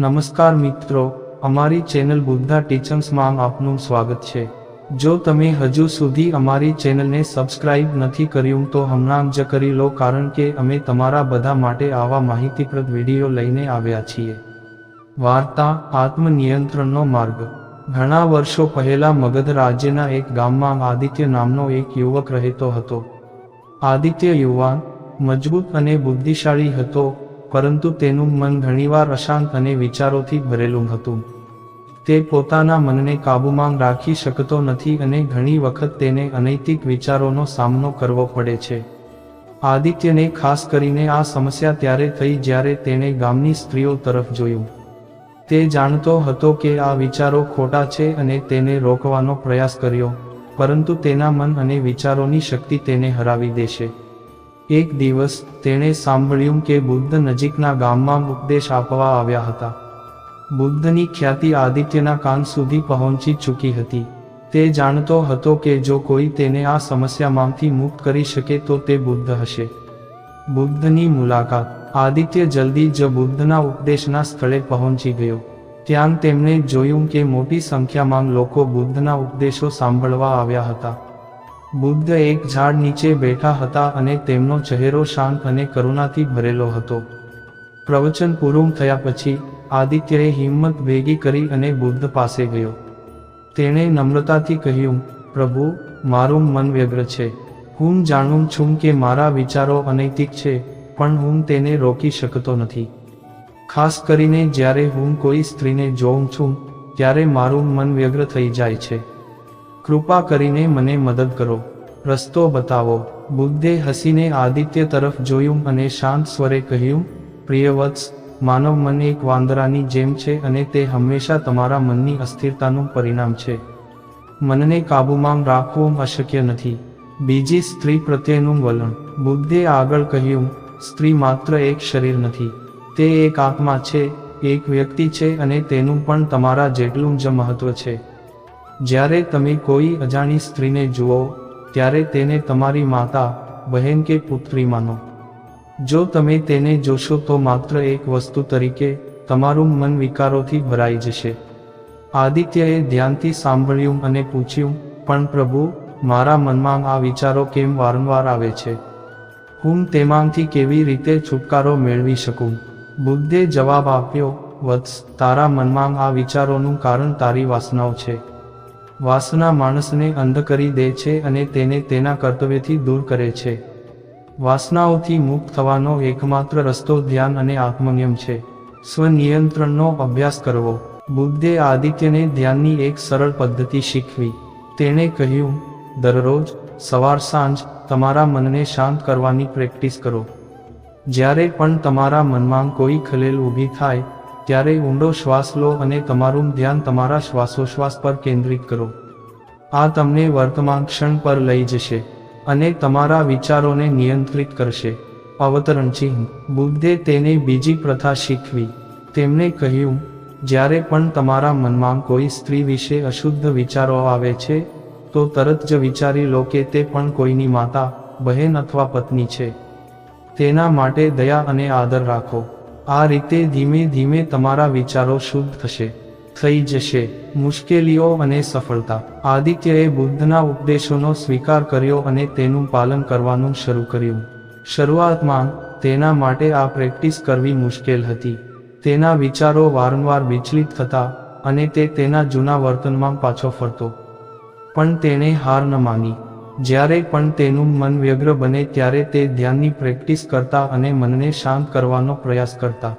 નમસ્કાર મિત્રો, અમારી ચેનલ બુદ્ધા ટીચર્સમાં આપનું સ્વાગત છે. જો તમે હજુ સુધી અમારી ચેનલને સબસ્ક્રાઇબ નથી કર્યું તો હમણાં જ કરી લો કારણ કે અમે તમારા બધા માટે આવા માહિતીપ્રદ વીડિયો લઈને આવ્યા છીએ. વાર્તા આત્મનિયંત્રણનો માર્ગ. ઘણા વર્ષો પહેલા મગધ રાજ્યના એક ગામમાં આદિત્ય નામનો એક યુવક રહેતો હતો. આદિત્ય યુવાન, મજબૂત અને બુદ્ધિશાળી હતો. પરંતુ તેનું મન ઘણીવાર અશાંત અને વિચારોથી ભરેલું હતું. તે પોતાના મનને કાબૂમાં રાખી શકતો નથી અને ઘણી વખત તેને અનૈતિક વિચારોનો સામનો કરવો પડે છે. આદિત્યને ખાસ કરીને આ સમસ્યા ત્યારે થઈ જ્યારે તેણે ગામની સ્ત્રીઓ તરફ જોયું. તે જાણતો હતો કે આ વિચારો ખોટા છે અને તેને રોકવાનો પ્રયાસ કર્યો, પરંતુ તેના મન અને વિચારોની શક્તિ તેને હરાવી દેશે. એક દિવસ તેણે સાંભળ્યું કે બુદ્ધ નજીકના ગામમાં ઉપદેશ આપવા આવ્યા હતા. બુદ્ધની ખ્યાતિ આદિત્યના કાન સુધી પહોંચી ચૂકી હતી. તે જાણતો હતો કે જો કોઈ તેને આ સમસ્યામાંથી મુક્ત કરી શકે તો તે બુદ્ધ હશે. બુદ્ધની મુલાકાત. આદિત્ય જલ્દી જ બુદ્ધના ઉપદેશના સ્થળે પહોંચી ગયો. ત્યાં તેમણે જોયું કે મોટી સંખ્યામાં લોકો બુદ્ધના ઉપદેશો સાંભળવા આવ્યા હતા. બુદ્ધ એક ઝાડ નીચે બેઠા હતા અને તેમનો ચહેરો શાંત અને કરુણાથી ભરેલો હતો. પ્રવચન પૂરું થયા પછી, આદિત્યએ હિંમત ભેગી કરી અને બુદ્ધ પાસે ગયો. તેણે નમ્રતાથી કહ્યું, પ્રભુ, મારું મન વ્યગ્ર છે. હું જાણું છું કે મારા વિચારો અનૈતિક છે, પણ હું તેને રોકી શકતો નથી. ખાસ કરીને જ્યારે હું કોઈ સ્ત્રીને જોઉં છું, ત્યારે મારું મન વ્યગ્ર થઈ જાય છે. કૃપા કરીને મને મદદ કરો. રસ્તો બતાવો. બુદ્ધે હસીને આદિત્ય તરફ જોયું અને શાંત સ્વરે કહ્યું, પ્રિયવત્સ, માનવ મન એક વાંદરાની જેમ છે અને તે હંમેશા તમારા મનની અસ્થિરતાનું પરિણામ છે. મનને કાબૂમાં રાખવું અશક્ય નથી. બીજી સ્ત્રી પ્રત્યેનું વલણ. બુદ્ધે આગળ કહ્યું, સ્ત્રી માત્ર એક શરીર નથી. તે એક આત્મા છે, એક વ્યક્તિ છે અને તેનું પણ તમારા જેટલું જ મહત્વ છે. જ્યારે તમે કોઈ અજાણી સ્ત્રીને જુઓ, ત્યારે તેને તમારી માતા, બહેન કે પુત્રી માનો. જો તમે તેને જોશો તો માત્ર એક વસ્તુ તરીકે, તમારું મન વિકારોથી ભરાઈ જશે. આદિત્યએ ધ્યાનથી સાંભળ્યું અને પૂછ્યું, પણ પ્રભુ, મારા મનમાં આ વિચારો કેમ વારંવાર આવે છે? હું તેમાંથી કેવી રીતે છુટકારો મેળવી શકું બુદ્ધે જવાબ આપ્યો, વત્સ, તારા મનમાં આ વિચારોનું કારણ તારી વાસનાઓ છે. વાસના માણસને અંધ કરી દે છે અને તેને તેના કર્તવ્યથી દૂર કરે છે. વાસનાઓથી મુક્ત થવાનો એકમાત્ર રસ્તો ધ્યાન અને આત્મનિયમ છે. સ્વનિયંત્રણનો અભ્યાસ કરવો. બુદ્ધે આદિત્યને ધ્યાનની એક સરળ પદ્ધતિ શીખવી. તેણે કહ્યું, દરરોજ સવાર સાંજ તમારા મનને શાંત કરવાની પ્રેક્ટિસ કરો. જ્યારે પણ તમારા મનમાં કોઈ ખલેલ ઊભી થાય ત્યારે ઊંડો શ્વાસ લો અને તમારું ધ્યાન તમારા શ્વાસોશ્વાસ પર કેન્દ્રિત કરો. આ તમને વર્તમાન ક્ષણ પર લઈ જશે અને તમારા વિચારોને નિયંત્રિત કરશે. અવતરણ ચિહ્ન. બુદ્ધે તેને બીજી પ્રથા શીખવી. તેમણે કહ્યું, જ્યારે પણ તમારા મનમાં કોઈ સ્ત્રી વિશે અશુદ્ધ વિચારો આવે છે, તો તરત જ વિચારી લો કે તે પણ કોઈની માતા, બહેન અથવા પત્ની છે. તેના માટે દયા અને આદર રાખો. આ રીતે ધીમે ધીમે તમારા વિચારો શુદ્ધ થશે. થઈ જશે. મુશ્કેલીઓ અને સફળતા. આદિત્યએ બુદ્ધના ઉપદેશોનો સ્વીકાર કર્યો અને તેનું પાલન કરવાનું શરૂ કર્યું. શરૂઆતમાં, તેના માટે આ પ્રેક્ટિસ કરવી મુશ્કેલ હતી. તેના વિચારો વારંવાર વિચલિત થતા અને તે તેના જૂના વર્તનમાં પાછો ફરતો. પણ તેણે હાર ન માની. જ્યારે પણ તેનું મન વ્યગ્ર બને ત્યારે તે ધ્યાનની પ્રેક્ટિસ કરતા અને મનને શાંત કરવાનો પ્રયાસ કરતા.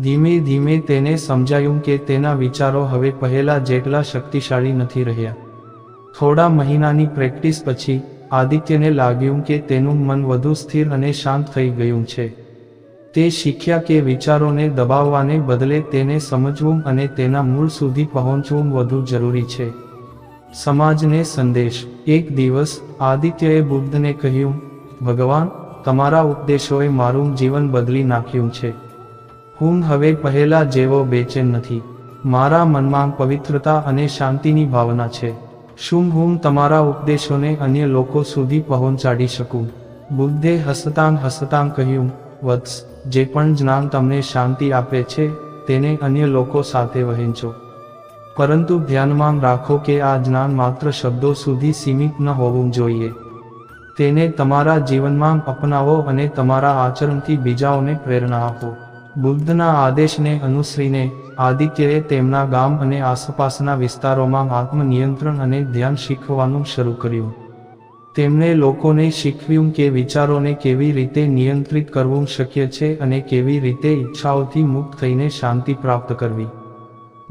ધીમે ધીમે તેને સમજાયું કે તેના વિચારો હવે પહેલા જેટલા શક્તિશાળી નથી રહ્યા. થોડા મહિનાની પ્રેક્ટિસ પછી, આદિત્યને લાગ્યું કે તેનું મન વધુ સ્થિર અને શાંત થઈ ગયું છે. તે શીખ્યા કે વિચારોને દબાવવાને બદલે તેને સમજવું અને તેના મૂળ સુધી પહોંચવું વધુ જરૂરી છે. સમાજને સંદેશ. એક દિવસ આદિત્યએ બુદ્ધને કહ્યું, ભગવાન, તમારા ઉપદેશોએ મારું જીવન બદલી નાખ્યું છે. હું હવે પહેલા જેવો બેચેન નથી. મારા મનમાં પવિત્રતા અને શાંતિની ભાવના છે. શું હું તમારા ઉપદેશોને અન્ય લોકો સુધી પહોંચાડી શકું? બુદ્ધે હસતાં હસતાં કહ્યું, વત્સ, જે પણ જ્ઞાન તમને શાંતિ આપે છે, તેને અન્ય લોકો સાથે વહેંચો. પરંતુ ધ્યાનમાં રાખો કે આ જ્ઞાન માત્ર શબ્દો સુધી સીમિત ન હોવું જોઈએ. તેને તમારા જીવનમાં અપનાવો અને તમારા આચરણથી બીજાઓને પ્રેરણા આપો. બુદ્ધના આદેશને અનુસરીને આદિત્યએ તેમના ગામ અને આસપાસના વિસ્તારોમાં આત્મનિયંત્રણ અને ધ્યાન શીખવાનું શરૂ કર્યું. તેમણે લોકોને શીખવ્યું કે વિચારોને કેવી રીતે નિયંત્રિત કરવું શક્ય છે અને કેવી રીતે ઈચ્છાઓથી મુક્ત થઈને શાંતિ પ્રાપ્ત કરવી.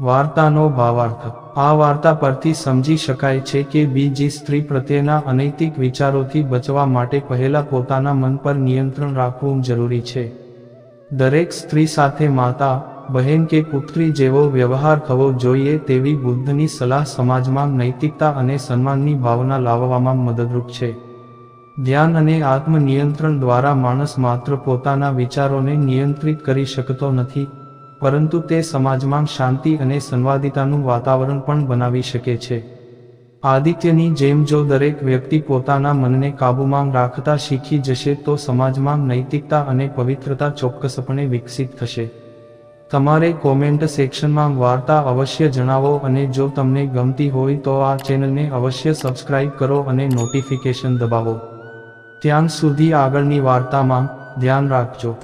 વાર્તાનો ભાવાર્થ. આ વાર્તા પરથી સમજી શકાય છે કે બીજી સ્ત્રી પ્રત્યેના અનૈતિક વિચારોથી બચવા માટે પહેલા પોતાના મન પર નિયંત્રણ રાખવું જરૂરી છે. દરેક સ્ત્રી સાથે માતા, બહેન કે પુત્રી જેવો વ્યવહાર થવો જોઈએ તેવી બુદ્ધની સલાહ સમાજમાં નૈતિકતા અને સન્માનની ભાવના લાવવામાં મદદરૂપ છે. ધ્યાન અને આત્મનિયંત્રણ દ્વારા માણસ માત્ર પોતાના વિચારોને નિયંત્રિત કરી શકતો નથી પરંતુ તે સમાજમાં શાંતિ અને સંવાદિતાનું વાતાવરણ પણ બનાવી શકે છે. આદિત્યની જેમ જો દરેક વ્યક્તિ પોતાના મનને કાબૂમાં રાખતા શીખી જશે તો સમાજમાં નૈતિકતા અને પવિત્રતા ચોક્કસપણે વિકસિત થશે. તમારે કોમેન્ટ સેક્શનમાં વાર્તા અવશ્ય જણાવો અને જો તમને ગમતી હોય તો આ ચેનલને અવશ્ય સબસ્ક્રાઇબ કરો અને નોટિફિકેશન દબાવો. ત્યાં સુધી આગળની વાર્તામાં ધ્યાન રાખજો.